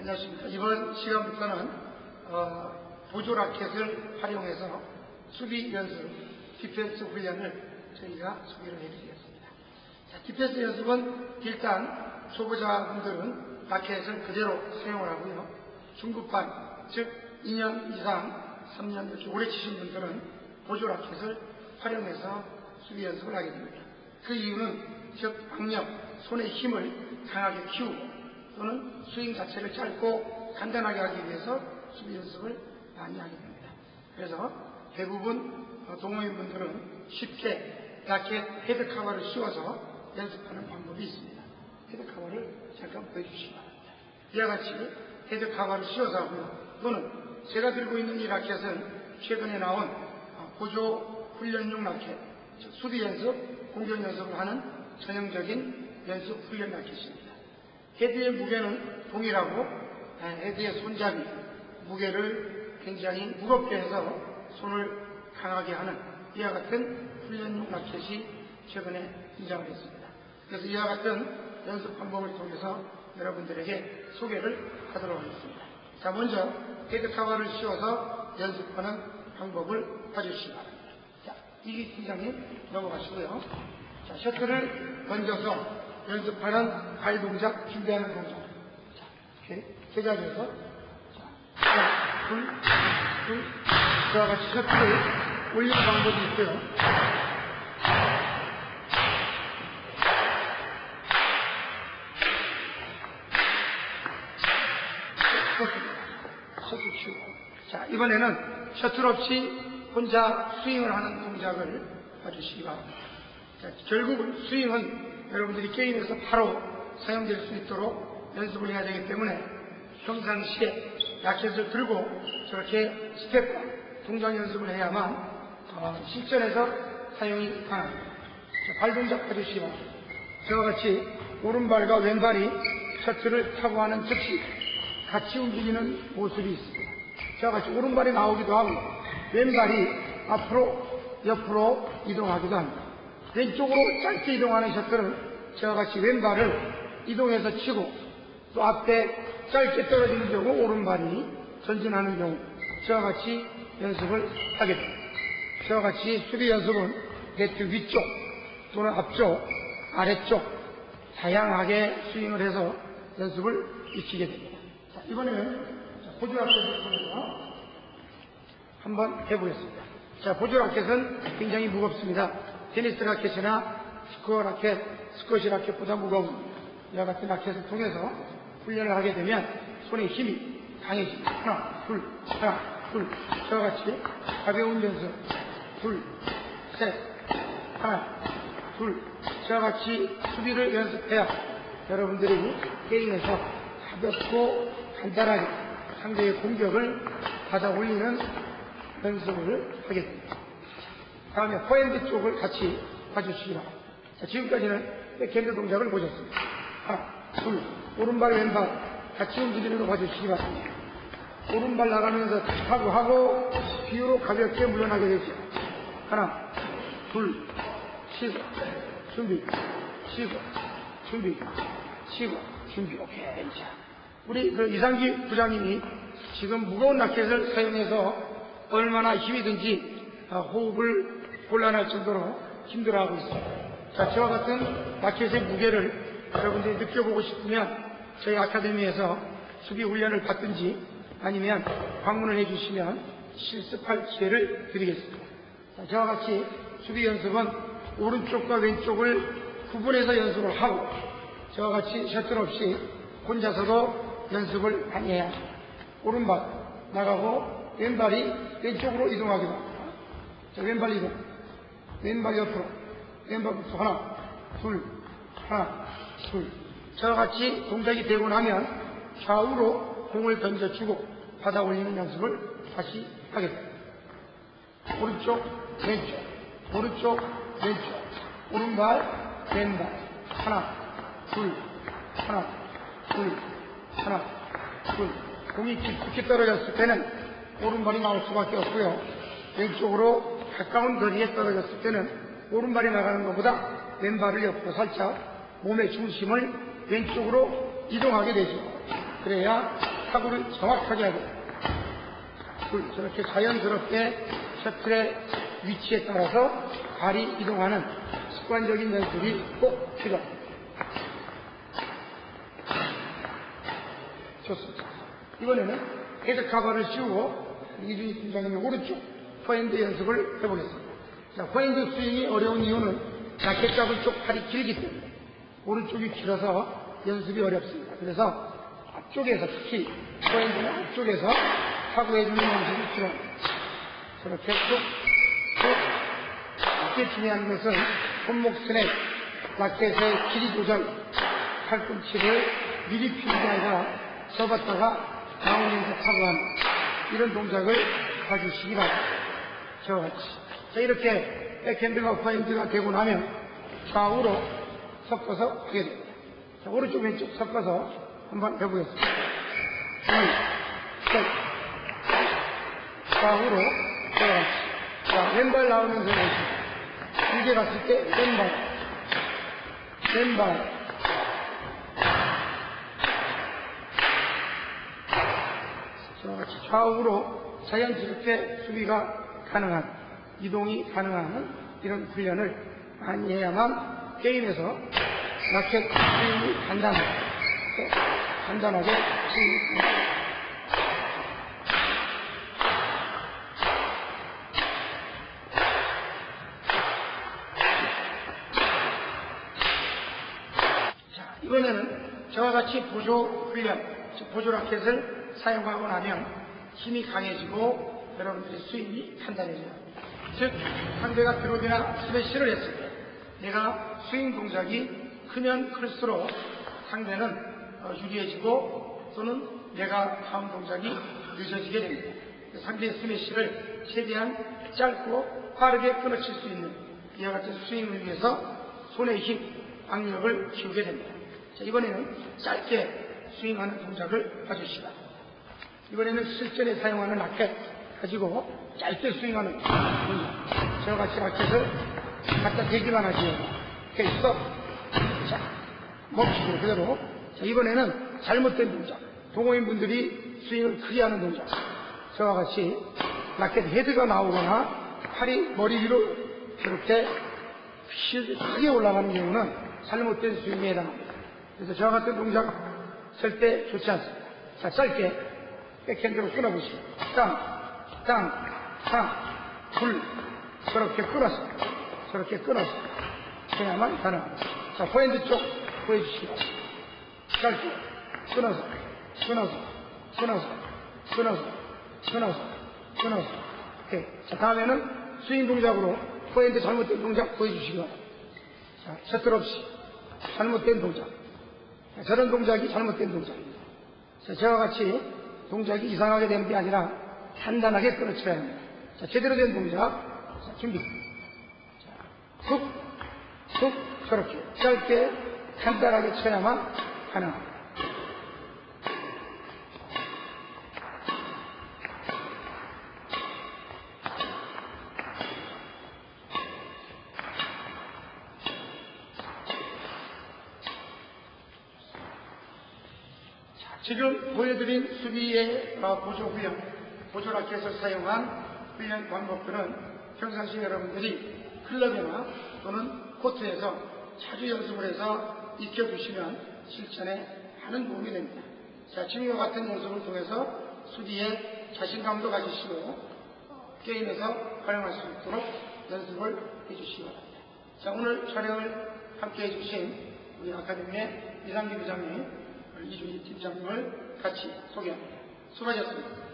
안녕하십니까. 이번 시간부터는 어, 보조 라켓을 활용해서 수비 연습, 디펜스 훈련을 저희가 소개를 해드리겠습니다. 자, 디펜스 연습은 일단 초보자분들은 라켓을 그대로 사용을 하고요. 중급반, 즉 2년 이상, 3년 이렇게 오래 치신 분들은 보조 라켓을 활용해서 수비 연습을 하게 됩니다. 그 이유는 즉 악력, 손의 힘을 강하게 키우고 또는 스윙 자체를 짧고 간단하게 하기 위해서 수비 연습을 많이 하게 됩니다. 그래서 대부분 어, 동호인분들은 쉽게 라켓 헤드 커버를 씌워서 연습하는 방법이 있습니다. 헤드 커버를 잠깐 보여주시기 바랍니다. 이와 같이 헤드 커버를 씌워서 하고요. 또는 제가 들고 있는 이 라켓은 최근에 나온 어, 보조 훈련용 라켓, 즉 수비 연습, 공격 연습을 하는 전형적인 연습 훈련 라켓입니다. 헤드의 무게는 동일하고 아, 헤드의 손잡이, 무게를 굉장히 무겁게 해서 손을 강하게 하는 이와 같은 훈련용 라켓이 최근에 등장을 했습니다. 그래서 이와 같은 연습 방법을 통해서 여러분들에게 소개를 하도록 하겠습니다. 자, 먼저 헤드 카바를 씌워서 연습하는 방법을 봐주시기 바랍니다. 자, 이기 팀장님 넘어가시고요. 자, 셔틀을 던져서 연습하는 발 동작 준비하는 동작. 자, 이렇게 제자리에서 자, 하나, 둘, 둘, 저와 같이 셔틀을 올리는 방법이 있고요. 셔틀 치고. 자, 이번에는 셔틀 없이 혼자 스윙을 하는 동작을 봐주시기 바랍니다. 자, 결국은 스윙은 여러분들이 게임에서 바로 사용될 수 있도록 연습을 해야 되기 때문에 평상시에 라켓을 들고 저렇게 스텝과 동작 연습을 해야만 어, 실전에서 사용이 가능합니다. 자, 발 동작 바랍니다. 저와 같이 오른발과 왼발이 셔틀을 타고 하는 즉시 같이 움직이는 모습이 있습니다. 저와 같이 오른발이 나오기도 하고 왼발이 앞으로 옆으로 이동하기도 합니다. 왼쪽으로 짧게 이동하는 셔틀은 저와 같이 왼발을 이동해서 치고 또 앞에 짧게 떨어지는 경우 오른발이 전진하는 경우 저와 같이 연습을 하게 됩니다. 저와 같이 수비 연습은 네트 위쪽 또는 앞쪽, 아래쪽 다양하게 스윙을 해서 연습을 익히게 됩니다. 자, 이번에는 보조 라켓을 통해서 한번 해보겠습니다. 자, 보조 라켓은 굉장히 무겁습니다. 테니스 라켓이나 스코어 라켓, 스쿼시 라켓보다 무거운 이와 같은 라켓을 통해서 훈련을 하게 되면 손의 힘이 강해집니다. 하나, 둘, 하나, 둘. 저와 같이 가벼운 연습. 둘, 셋, 하나, 둘. 저와 같이 수비를 연습해야 여러분들이 게임에서 가볍고 간단하게 상대의 공격을 받아 올리는 연습을 하게 됩니다. 다음에 포핸드 쪽을 같이 봐주시기 바랍니다. 자, 지금까지는 백핸드 동작을 보셨습니다. 하나, 둘, 오른발, 왼발 같이 움직이는 거 봐주시기 바랍니다. 오른발 나가면서 하고 하고 뒤로 가볍게 물러나게 되죠. 하나, 둘, 치고, 준비, 치고, 준비, 치고, 준비. 오케이. 자, 우리 그 이상기 부장님이 지금 무거운 라켓을 사용해서 얼마나 힘이 든지 호흡을 곤란할 정도로 힘들어하고 있습니다. 자, 저와 같은 라켓의 무게를 여러분들이 느껴보고 싶으면 저희 아카데미에서 수비 훈련을 받든지 아니면 방문을 해주시면 실습할 기회를 드리겠습니다. 자, 저와 같이 수비 연습은 오른쪽과 왼쪽을 구분해서 연습을 하고 저와 같이 셔틀 없이 혼자서도 연습을 많이 해야 합니다. 오른발 나가고 왼발이 왼쪽으로 이동하기도 합니다. 자, 왼발 이동. 왼발 옆으로. 왼발부터 하나, 둘, 하나, 둘. 저와 같이 동작이 되고 나면 좌우로 공을 던져주고 받아 올리는 연습을 다시 하게 됩니다. 오른쪽, 왼쪽, 오른쪽, 왼쪽, 오른발, 왼발. 하나, 둘, 하나, 둘, 하나, 둘. 공이 깊숙이 떨어졌을 때는 오른발이 나올 수밖에 없고요. 왼쪽으로 가까운 거리에 떨어졌을 때는 오른발이 나가는 것보다 왼발을 옆으로 살짝 몸의 중심을 왼쪽으로 이동하게 되죠. 그래야 타구를 정확하게 하고 둘, 저렇게 자연스럽게 셔틀의 위치에 따라서 발이 이동하는 습관적인 연습이 꼭 필요합니다. 좋습니다. 이번에는 헤드 카바를 씌우고 이준희 팀장님의 오른쪽 포핸드 연습을 해보겠습니다. 자, 포핸드 스윙이 어려운 이유는 라켓 잡을 쪽 팔이 길기 때문에 오른쪽이 길어서 연습이 어렵습니다. 그래서 앞쪽에서 특히 포핸드는 앞쪽에서 타구해주는 연습이 필요합니다. 저렇게 쭉, 쭉, 이게 중요한 것은 손목 스냅, 라켓의 길이 조절, 팔꿈치를 미리 피는 게 아니라 접었다가 나오면서 타구하는 이런 동작을 봐주시기 바랍니다. 저와 같이. 자, 이렇게 백핸드가 포핸드가 되고 나면 좌우로 섞어서 하게 됩니다. 자, 오른쪽 왼쪽 섞어서 한번 해보겠습니다. 둘, 셋, 좌우로 같이. 자, 왼발 나오면서 해보겠습니다. 길게 갔을 때 왼발, 왼발, 같이 좌우로 자연스럽게 수비가 가능한 이동이 가능한 이런 훈련을 많이 해야만 게임에서 라켓 스윙이 간단하게 간단하게 스윙이 이번에는 저와 같이 보조 훈련, 즉 보조 라켓을 사용하고 나면 힘이 강해지고 여러분들의 스윙이 단단해져요. 즉, 상대가 드롭이나 스매시를 했을 때 내가 스윙 동작이 크면 클수록 상대는 어, 유리해지고 또는 내가 다음 동작이 늦어지게 됩니다. 상대의 스매시를 최대한 짧고 빠르게 끊어칠 수 있는 이와 같은 스윙을 위해서 손의 힘, 악력을 키우게 됩니다. 자, 이번에는 짧게 스윙하는 동작을 봐주시다. 이번에는 실전에 사용하는 라켓 가지고 짧게 스윙하는 동작. 저와 같이 라켓을 갖다 대기만. 오케이, 스톱. 자, 멈추고 그대로. 자, 이번에는 잘못된 동작. 동호인 분들이 스윙을 크게 하는 동작. 저와 같이 라켓 헤드가 나오거나 팔이 머리 위로 이렇게 크게 올라가는 경우는 잘못된 스윙에 해당합니다. 그래서 저와 같은 동작 절대 좋지 않습니다. 자, 짧게 백핸드로 끊어보시고, 땅, 땅, 땅, 불, 저렇게 끊어서, 저렇게 끊어서, 해야만 가능합니다. 자, 포핸드 쪽 보여주시고, 짧게, 끊어서, 끊어서, 끊어서, 끊어서, 끊어서, 끊어서. 오케이. 자, 다음에는 스윙 동작으로 포핸드 잘못된 동작 바랍니다. 자, 셔틀 없이 잘못된 동작. 자, 저런 동작이 잘못된 동작입니다. 자, 저와 같이 동작이 이상하게 되는 게 아니라 단단하게 끊어쳐야 합니다. 자, 제대로 된 동작. 자, 준비. 자, 툭, 툭, 저렇게. 짧게, 간단하게 쳐야만 가능합니다. 지금 보여드린 수비의 어, 보조 훈련, 라켓을 사용한 훈련 방법들은 평상시 여러분들이 클럽이나 또는 코트에서 자주 연습을 해서 익혀두시면 실전에 많은 도움이 됩니다. 자, 지금과 같은 연습을 통해서 수비에 자신감도 가지시고 어, 게임에서 활용할 수 있도록 연습을 해주시기 바랍니다. 자, 오늘 촬영을 함께 해주신 우리 아카데미의 이상기 부장님, 이준희 팀장님을 같이 소개합니다. 수고하셨습니다.